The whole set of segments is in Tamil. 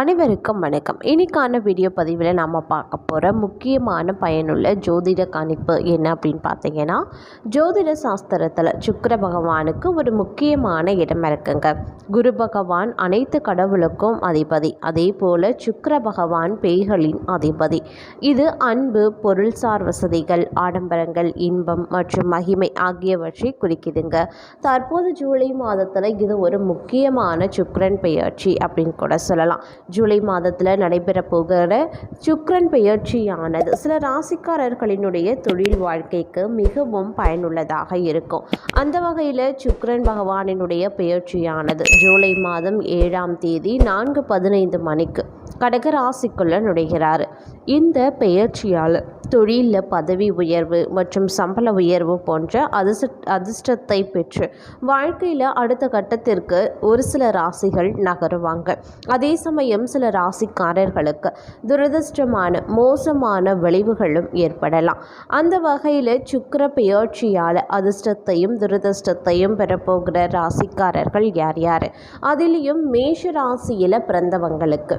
அனைவருக்கும் வணக்கம். இன்றைக்கான வீடியோ பதிவில் நாம் பார்க்க போகிற முக்கியமான பயனுள்ள ஜோதிட கணிப்பு என்ன அப்படின்னு பார்த்தீங்கன்னா ஜோதிட சாஸ்திரத்தில் சுக்கர பகவானுக்கு ஒரு முக்கியமான இடம் இருக்குங்க. குரு பகவான் அனைத்து கடவுளுக்கும் அதிபதி. அதே போல் சுக்கர பகவான் பேய்களின் அதிபதி. இது அன்பு பொருள்சார் வசதிகள் ஆடம்பரங்கள் இன்பம் மற்றும் மகிமை ஆகியவற்றை குறிக்குதுங்க. தற்போது ஜூலை மாதத்தில் இது ஒரு முக்கியமான சுக்கரன் பெயர்ச்சி அப்படின்னு கூட சொல்லலாம். ஜூலை மாதத்தில் நடைபெற போகிற சுக்ரன் பெயர்ச்சியானது சில ராசிக்காரர்களினுடைய தொழில் வாழ்க்கைக்கு மிகவும் பயனுள்ளதாக இருக்கும். அந்த வகையில் சுக்ரன் பகவானினுடைய பெயர்ச்சியானது ஜூலை மாதம் ஏழாம் தேதி நான்கு பதினைந்து மணிக்கு கடக ராசிக்குள்ள நுழைகிறார். இந்த பெயர்ச்சியால் தொழிலில் பதவி உயர்வு மற்றும் சம்பள உயர்வு போன்ற அதிர்ஷ்ட அதிர்ஷ்டத்தை பெற்று வாழ்க்கையில் அடுத்த கட்டத்திற்கு ஒரு சில ராசிகள் நகருவாங்க. அதே சமயம் சில ராசிக்காரர்களுக்கு துரதிர்ஷ்டமான மோசமான விளைவுகளும் ஏற்படலாம். அந்த வகையில் சுக்கிர பெயர்ச்சியால் அதிர்ஷ்டத்தையும் துரதிர்ஷ்டத்தையும் பெறப்போகிற ராசிக்காரர்கள் யார் யார்? அதிலையும் மேஷ ராசியில் பிறந்தவங்களுக்கு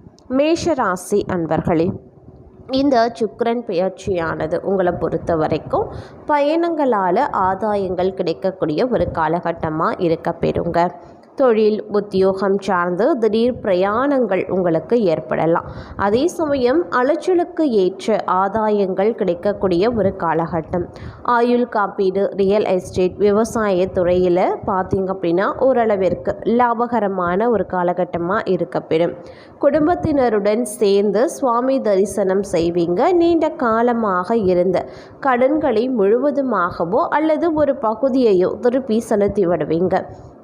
மேஷராசி அன்பர்களே இந்த சுக்கரன் பெயர்ச்சியானது உங்களை பொறுத்த வரைக்கும் பயணங்களால் ஆதாயங்கள் கிடைக்கக்கூடிய ஒரு காலகட்டமாக இருக்க பெறுங்க. தொழில் உத்தியோகம் சார்ந்து திடீர் பிரயாணங்கள் உங்களுக்கு ஏற்படலாம். அதே சமயம் அலைச்சலுக்கு ஏற்ற ஆதாயங்கள் கிடைக்கக்கூடிய ஒரு காலகட்டம். ஆயுள் காப்பீடு ரியல் எஸ்டேட் விவசாய துறையில் பார்த்தீங்க அப்படின்னா ஓரளவிற்கு லாபகரமான ஒரு காலகட்டமாக இருக்கப்பெறும் குடும்பத்தினருடன் சேர்ந்து சுவாமி தரிசனம் செய்வீங்க. நீண்ட காலமாக இருந்த கடன்களை முழுவதுமாகவோ அல்லது ஒரு பகுதியையோ திருப்பி செலுத்தி விடுவீங்க.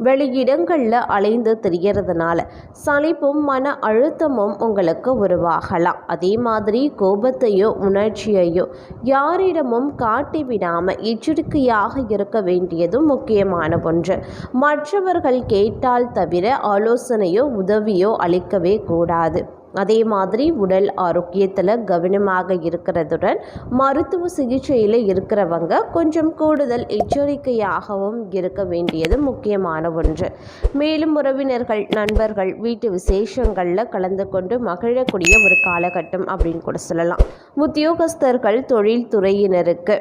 வெளியிடங்களில் அலைந்து திரியறதுனால சளிப்பும் மன அழுத்தமும் உங்களுக்கு உருவாகலாம். அதே மாதிரி கோபத்தையோ உணர்ச்சியையோ யாரிடமும் காட்டி விடாமல் எச்சரிக்கையாக இருக்க வேண்டியதும் முக்கியமான ஒன்று. மற்றவர்கள் கேட்டால் தவிர ஆலோசனையோ உதவியோ அளிக்கவே கூடாது. அதே மாதிரி உடல் ஆரோக்கியத்தில் கவனமாக இருக்கிறதுடன் மருத்துவ சிகிச்சையில் இருக்கிறவங்க கொஞ்சம் கூடுதல் எச்சரிக்கையாகவும் இருக்க வேண்டியது முக்கியமான ஒன்று. மேலும் உறவினர்கள் நண்பர்கள் வீட்டு விசேஷங்களில் கலந்து கொண்டு மகிழக்கூடிய ஒரு காலகட்டம் அப்படின்னு கூட சொல்லலாம். உத்தியோகஸ்தர்கள் தொழில்துறையினருக்கு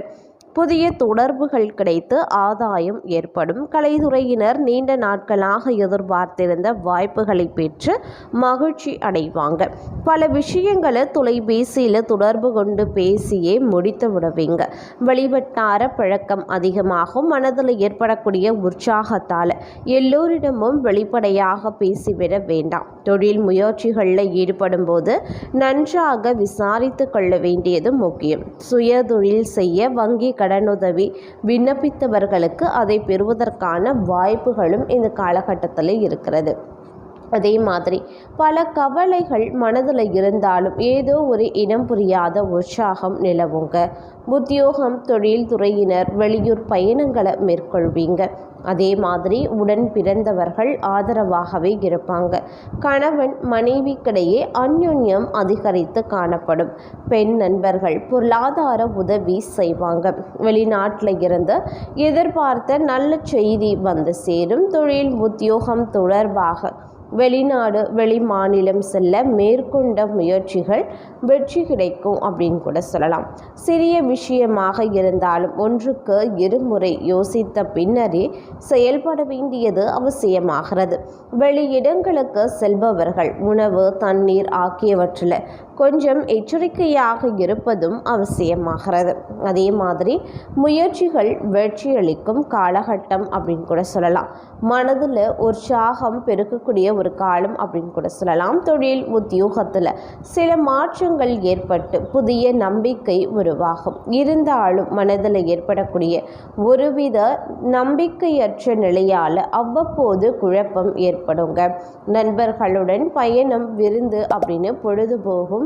புதிய தொடர்புகள் கிடைத்து ஆதாயம் ஏற்படும். கலைத்துறையினர் நீண்ட நாட்களாக எதிர்பார்த்திருந்த வாய்ப்புகளை பெற்று மகிழ்ச்சி அடைவாங்க. பல விஷயங்களை தொலைபேசியில் தொடர்பு கொண்டு பேசியே முடித்து விடுவீங்க. வெளிவட்டார பழக்கம் அதிகமாகும். மனதில் ஏற்படக்கூடிய உற்சாகத்தால் எல்லோரிடமும் வெளிப்படையாக பேசிவிட வேண்டாம். தொழில் முயற்சிகளில் ஈடுபடும் போது நன்றாக விசாரித்து கொள்ள வேண்டியது முக்கியம். சுய தொழில் செய்ய வங்கி கடனுதவி விண்ணப்பித்தவர்களுக்கு அதை பெறுவதற்கான வாய்ப்புகளும் இந்த காலகட்டத்தில் இருக்கிறது. அதே மாதிரி பல கவலைகள் மனதில் இருந்தாலும் ஏதோ ஒரு இனம் புரியாத உற்சாகம் நிலவுங்க. உத்தியோகம் தொழில் துறையினர் வெளியூர் பயணங்களை மேற்கொள்வீங்க. அதே மாதிரி உடன் பிறந்தவர்கள் ஆதரவாகவே இருப்பாங்க. கணவன் மனைவிக்கிடையே அந்யுன்யம் அதிகரித்து காணப்படும். பெண் நண்பர்கள் பொருளாதார உதவி செய்வாங்க. வெளிநாட்டில் இருந்து எதிர்பார்த்த நல்ல செய்தி வந்து சேரும். தொழில் உத்தியோகம் தொடர்பாக வெளிநாடு வெளி மாநிலம் செல்ல மேற்கொண்ட முயற்சிகள் வெற்றி கிடைக்கும் அப்படின்னு கூட சொல்லலாம். சிறிய விஷயமாக இருந்தாலும் ஒன்றுக்கு இருமுறை யோசித்த பின்னரே செயல்பட வேண்டியது அவசியமாகிறது. வெளியிடங்களுக்கு செல்பவர்கள் உணவு தண்ணீர் ஆகியவற்றில் கொஞ்சம் எச்சரிக்கையாக இருப்பதும் அவசியமாகிறது. அதே மாதிரி முயற்சிகள் வெற்றியளிக்கும் காலகட்டம் அப்படின்னு கூட சொல்லலாம். மனதில் உற்சாகம் பெருக்கக்கூடிய ஒரு காலம் அப்படின்னு கூட சொல்லலாம். தொழில் உத்தியோகத்தில் சில மாற்றங்கள் ஏற்பட்டு புதிய நம்பிக்கை உருவாகும். இருந்தாலும் மனதில் ஏற்படக்கூடிய ஒருவித நம்பிக்கையற்ற நிலையால் அவ்வப்போது குழப்பம் ஏற்படுங்க. நண்பர்களுடன் பயணம் விருந்து அப்படின்னு பொழுதுபோகும்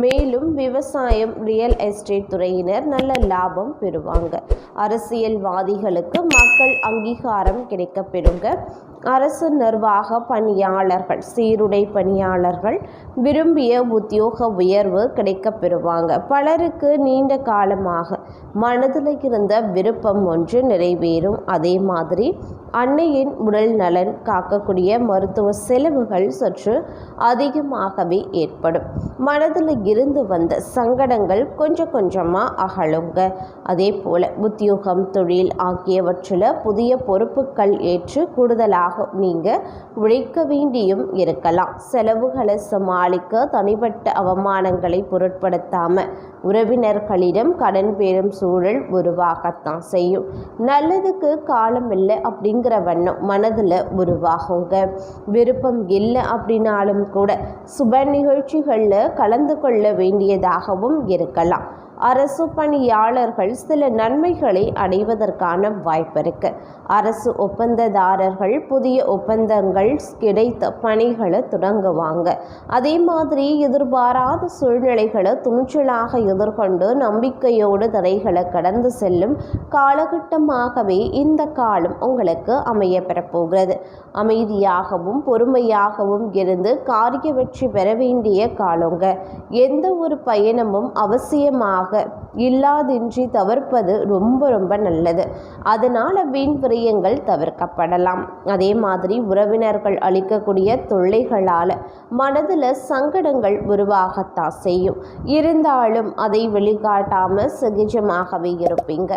மேலும் விவசாயம் ரியல் எஸ்டேட் துறையினர் நல்ல லாபம் பெறுவாங்க. அரசியல்வாதிகளுக்கு மக்கள் அங்கீகாரம் கிடைக்கப்பெறுங்க. அரசு நிர்வாக பணியாளர்கள் சீருடை பணியாளர்கள் விரும்பிய உத்தியோக உயர்வு கிடைக்கப்பெறுவாங்க. பலருக்கு நீண்ட காலமாக மனதில் இருந்த விருப்பம் ஒன்று நிறைவேறும். அதே மாதிரி அன்னையின் உடல் நலன் காக்கக்கூடிய மருத்துவ செலவுகள் சற்று அதிகமாகவே ஏற்படும். மனதில் இருந்து வந்த சங்கடங்கள் கொஞ்சம் கொஞ்சமாக அகலுங்க. அதே போல் உத்தியோகம் தொழில் ஆகியவற்றில் புதிய பொறுப்புகள் ஏற்று கூடுதலாக நீங்கள் உழைக்க வேண்டியும் இருக்கலாம். செலவுகளை சமாளிக்க தனிப்பட்ட அவமானங்களை பொருட்படுத்தாமல் உறவினர்களிடம் கடன் பெறும் சூழல் உருவாகத்தான் செய்யும். நல்லதுக்கு காலம் இல்லை அப்படிங்கிற வண்ணம் மனதில் உருவாகுங்க. விருப்பம் இல்லை அப்படின்னாலும் கூட சுப நிகழ்ச்சிகளில் கலந்து கொள்ள வேண்டியதாகவும் இருக்கலாம். அரசு பணியாளர்கள் சில நன்மைகளை அடைவதற்கான வாய்ப்பு இருக்கு. அரசு ஒப்பந்ததாரர்கள் புதிய ஒப்பந்தங்கள் கிடைத்த பணிகளை தொடங்குவாங்க. அதே மாதிரி எதிர்பாராத சூழ்நிலைகளை துணிச்சலாக எதிர்கொண்டு நம்பிக்கையோடு தடைகளை கடந்து செல்லும் காலகட்டமாகவே இந்த காலம் உங்களுக்கு அமைய பெறப்போகிறது. அமைதியாகவும் பொறுமையாகவும் இருந்து காரிய வெற்றி பெற வேண்டிய காலங்க. எந்த ஒரு பயணமும் அவசியமாக இல்லாதின்றி தவிர்ப்பது ரொம்ப ரொம்ப நல்லது. அதனால் வீண் விரயங்கள் தவிர்க்கப்படலாம். அதே மாதிரி உறவினர்கள் அளிக்கக்கூடிய தொல்லைகளால் மனதில் சங்கடங்கள் உருவாகத்தான் செய்யும். இருந்தாலும் அதை வெளிக்காட்டாமல் சகஜமாகவே இருப்பீங்க.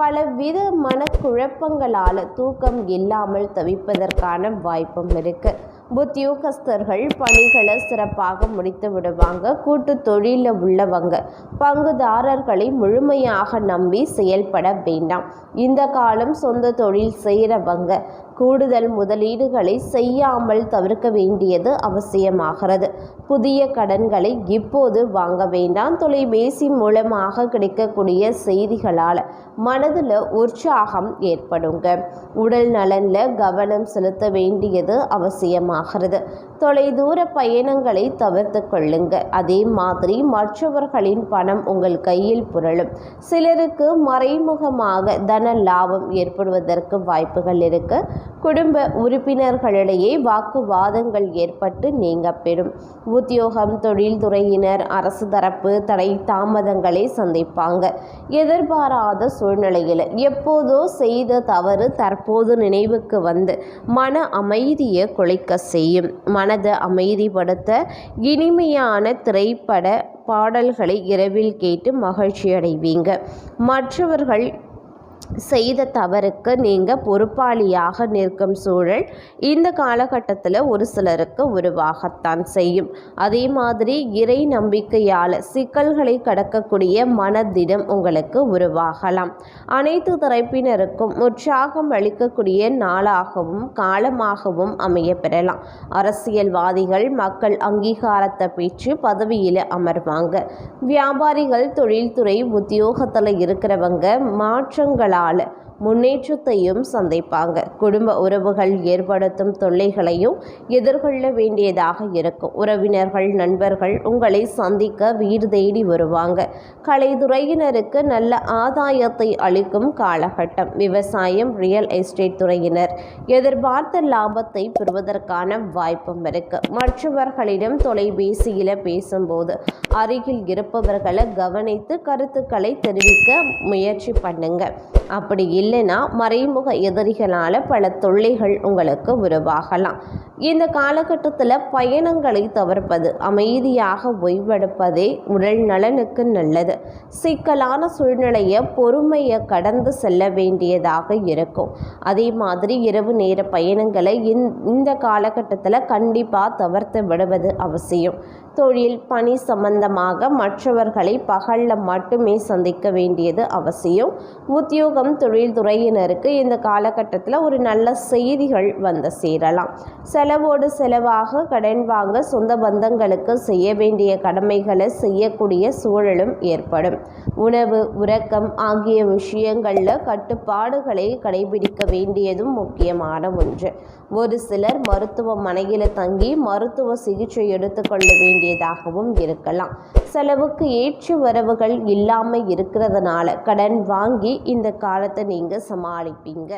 பலவித மனக்குழப்பங்களால் தூக்கம் இல்லாமல் தவிப்பதற்கான வாய்ப்பும் இருக்குது உத்தியோகஸ்தர்கள் பணிகளை சிறப்பாக முடித்து விடுவாங்க. கூட்டு தொழிலில் உள்ளவங்க. பங்குதாரர்களை முழுமையாக நம்பி செயல்பட வேண்டாம். இந்த காலம் சொந்த தொழில் செய்கிறவங்க கூடுதல் முதலீடுகளை செய்யாமல் தவிர்க்க வேண்டியது அவசியமாகிறது. புதிய கடன்களை இப்போது வாங்க வேண்டாம். தொலைபேசி மூலமாக கிடைக்கக்கூடிய செய்திகளால் மனதில் உற்சாகம் ஏற்படுங்க. உடல் நலனில் கவனம் செலுத்த வேண்டியது அவசியமாகிறது. தொலைதூர பயணங்களை தவிர்த்து கொள்ளுங்க. அதே மாதிரி மற்றவர்களின் பணம் உங்கள் கையில் புரளும். சிலருக்கு மறைமுகமாக தன லாபம் ஏற்படுவதற்கு வாய்ப்புகள் இருக்கு. குடும்ப உறுப்பினர்களிடையே வாக்குவாதங்கள் ஏற்பட்டு நீங்க பெறும். உத்தியோகம் தொழில்துறையினர் அரசு தரப்பு தடை தாமதங்களை சந்திப்பாங்க. எதிர்பாராத சூழ்நிலையில் எப்போதோ செய்த தவறு தற்போது நினைவுக்கு வந்து மன அமைதியை குலைக்க செய்யும். மனதை அமைதிப்படுத்த இனிமையான திரைப்பட பாடல்களை இரவில் கேட்டு மகிழ்ச்சி அடைவீங்க மற்றவர்கள் செய்த தவறுக்கு நீங்கள் பொறுப்பாளியாக நிற்கும் சூழல் இந்த காலகட்டத்தில் ஒரு சிலருக்கு உருவாகத்தான் செய்யும். அதே மாதிரி இறை நம்பிக்கையால் சிக்கல்களை கடக்கக்கூடிய மனதிடம் உங்களுக்கு உருவாகலாம். அனைத்து தரப்பினருக்கும் உற்சாகம் அளிக்கக்கூடிய நாளாகவும் காலமாகவும் அமைய பெறலாம். அரசியல்வாதிகள் மக்கள் அங்கீகாரத்தை பெற்று பதவியில் அமர்வாங்க. வியாபாரிகள் தொழில்துறை உத்தியோகத்தில் இருக்கிறவங்க மாற்றங்களால் முன்னேற்றத்தையும் சந்திப்பாங்க. குடும்ப உறவுகள் ஏற்படுத்தும் தொல்லைகளையும் எதிர்கொள்ள வேண்டியதாக இருக்கும். உறவினர்கள் நண்பர்கள் உங்களை சந்திக்க வீடு தேடி வருவாங்க. கலைத்துறையினருக்கு நல்ல ஆதாயத்தை அளிக்கும் காலகட்டம். விவசாயம் ரியல் எஸ்டேட் துறையினர் எதிர்பார்த்த லாபத்தை பெறுவதற்கான வாய்ப்பும் இருக்கு. மற்றவர்களிடம் தொலைபேசியில் பேசும்போது அருகில் இருப்பவர்களை கவனித்து கருத்துக்களை தெரிவிக்க முயற்சி பண்ணுங்க. அப்படி இல்லைன்னா மறைமுக எதிரிகளால் பல தொல்லைகள் உங்களுக்கு உருவாகலாம். இந்த காலகட்டத்தில் பயணங்களை தவிர்ப்பது அமைதியாக ஓய்வெடுப்பதே உடல் நலனுக்கு நல்லது. சிக்கலான சூழ்நிலையை பொறுமையை கடந்து செல்ல வேண்டியதாக இருக்கும். அதே மாதிரி இரவு நேர பயணங்களை இந்த இந்த காலகட்டத்தில் கண்டிப்பாக தவிர்த்து விடுவது அவசியம். தொழில் பணி சம்பந்தமாக மற்றவர்களை பகலில் மட்டுமே சந்திக்க வேண்டியது அவசியம். உத்தியோகம் தொழில்துறையினருக்கு இந்த காலகட்டத்தில் ஒரு நல்ல செய்திகள் வந்து சேரலாம். செலவோடு செலவாக கடன் வாங்க சொந்த பந்தங்களுக்கு செய்ய வேண்டிய கடமைகளை செய்யக்கூடிய சூழலும் ஏற்படும். உணவு உறக்கம் ஆகிய விஷயங்களில் கட்டுப்பாடுகளை கடைபிடிக்க வேண்டியதும் முக்கியமான ஒன்று. ஒரு சிலர் மருத்துவமனையில் தங்கி மருத்துவ சிகிச்சை எடுத்துக்கொள்ள வேண்டியதாகவும் இருக்கலாம். செலவுக்கு ஏற்ற வரவுகள் இல்லாமல் இருக்கிறதுனால கடன் வாங்கி இந்த காலத்தை நீங்கள் சமாளிப்பீங்க.